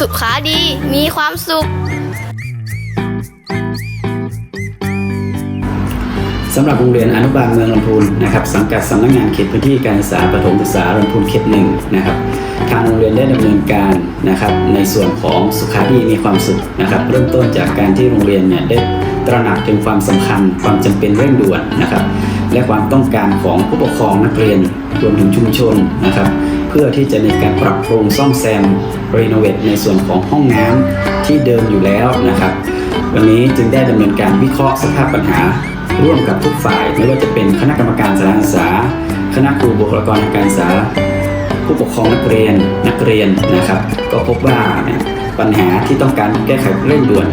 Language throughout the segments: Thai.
สุขาดี มีความสุขสำหรับโรงเรียนอนุบาลเมืองลำพูนนะครับสังกัดสำนักงานเขตพื้นที่การศึกษาประถมศึกษาลำพูนเขตหนึ่งนะครับทางโรงเรียนได้ดำเนินการนะครับในส่วนของสุขาดีมีความสุขนะครับเริ่มต้นจากการที่โรงเรียนเนี่ยได้ตระหนักถึงความสำคัญ ความจำเป็นเร่งด่วนนะครับและความต้องการของผู้ปกครองนักเรียนรวมถึงชุมชนนะครับ เพื่อที่จะในการปรับปรุงซ่อมแซมรีโนเวทในส่วนของห้องน้ำที่เดิมอยู่แล้วนะครับ วันนี้จึงได้ดำเนินการวิเคราะห์สภาพปัญหา ร่วมกับทุกฝ่ายไม่ว่าจะเป็นคณะกรรมการสถานศึกษา คณะครูบุคลากรทางการศึกษา ผู้ปกครองนักเรียนนักเรียนนะครับ ก็พบว่าปัญหาที่ต้องการแก้ไขเร่งด่วน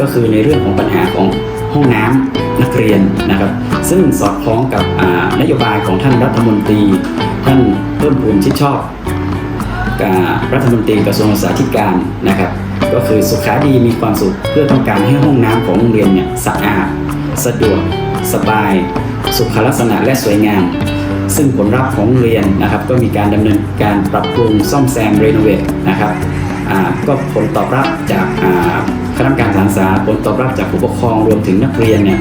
ก็คือในเรื่องของปัญหาของห้องน้ำนักเรียนนะครับ ซึ่งสอดคล้องกับนโยบายของท่านรัฐมนตรี ท่าน พิ่มพูนชิดชอบกับรัฐมนตรีกระทรวงศึกษาธิการนะครับ ก็คือสุขาดีมีความสุขเพื่อต้องการให้ห้องน้ำของโรงเรียนเนี่ยสะอาด สะดวก สบาย สุขลักษณะและสวยงาม ซึ่งผลลัพธ์ของโรงเรียนนะครับ ก็มีการดำเนินการปรับปรุงซ่อมแซมรีโนเวทนะครับก็ผลตอบรับจากคณะกรรมการสานศึกษาผลตอบรับจากผู้ปกครองรวมถึงนักเรียนเนี่ย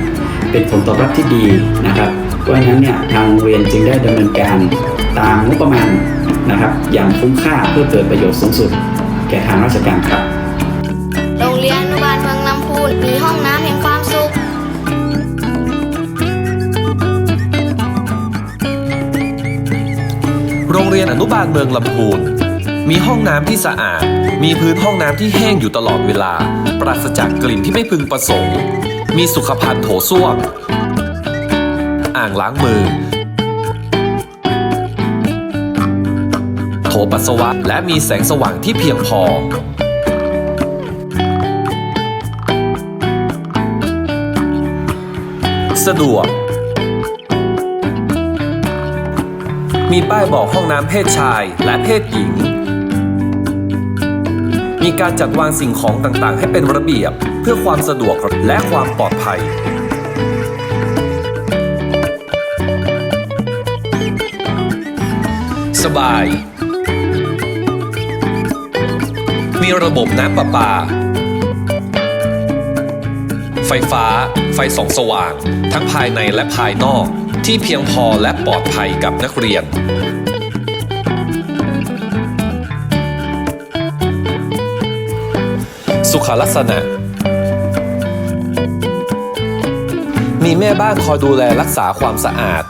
เป็นผลตอบรับที่ดีนะครับ เพราะฉะนั้นเนี่ยทางโรงเรียนจึงได้ดำเนินการตามงบประมาณนะครับ อย่างคุ้มค่าเพื่อเกิดประโยชน์สูงสุด แก่ทางราชการครับ โรงเรียนอนุบาลเมืองลำพูนมีห้องน้ำแห่งความสุขโรงเรียนอนุบาลเมืองลำพูนมีห้องน้ำที่สะอาด มีพื้นห้องน้ำที่แห้งอยู่ตลอดเวลา ปราศจากกลิ่นที่ไม่พึงประสงค์ มีสุขภัณฑ์โถส้วม อ่างล้างมือ โถปัสสาวะ และมีแสงสว่างที่เพียงพอ สะดวก มีป้ายบอกห้องน้ำเพศชายและเพศหญิง มีการจัดวางสิ่งของต่างๆ ให้เป็นระเบียบเพื่อความสะดวกและความปลอดภัย สบาย มีระบบน้ำประปา ไฟฟ้า ไฟส่องสว่าง ทั้งภายในและภายนอกที่เพียงพอและปลอดภัยกับนักเรียน สุขลักษณะ มีแม่บ้านคอยดูแลรักษาความสะอาด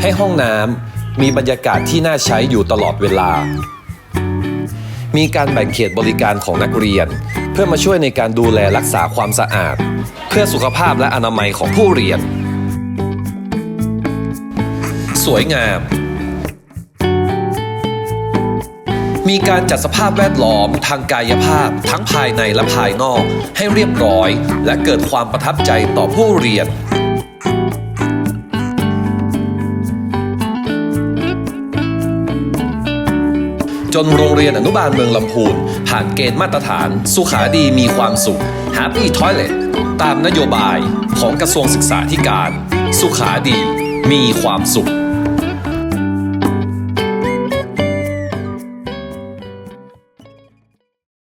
ให้ห้องน้ำ มีบรรยากาศที่น่าใช้อยู่ตลอดเวลา มีการแบ่งเขตบริการของนักเรียน เพื่อมาช่วยในการดูแลรักษาความสะอาด เพื่อสุขภาพและอนามัยของผู้เรียน สวยงาม มีการจัดสภาพแวดล้อมทางกายภาพทั้งภายในและภายนอกให้เรียบร้อย และเกิดความประทับใจต่อผู้เรียน จนโรงเรียนอนุบาลเมืองลำพูน ผ่านเกณฑ์มาตรฐาน สุขาดีมีความสุข Happy Toilet ตามนโยบายของกระทรวงศึกษาธิการ สุขาดีมีความสุข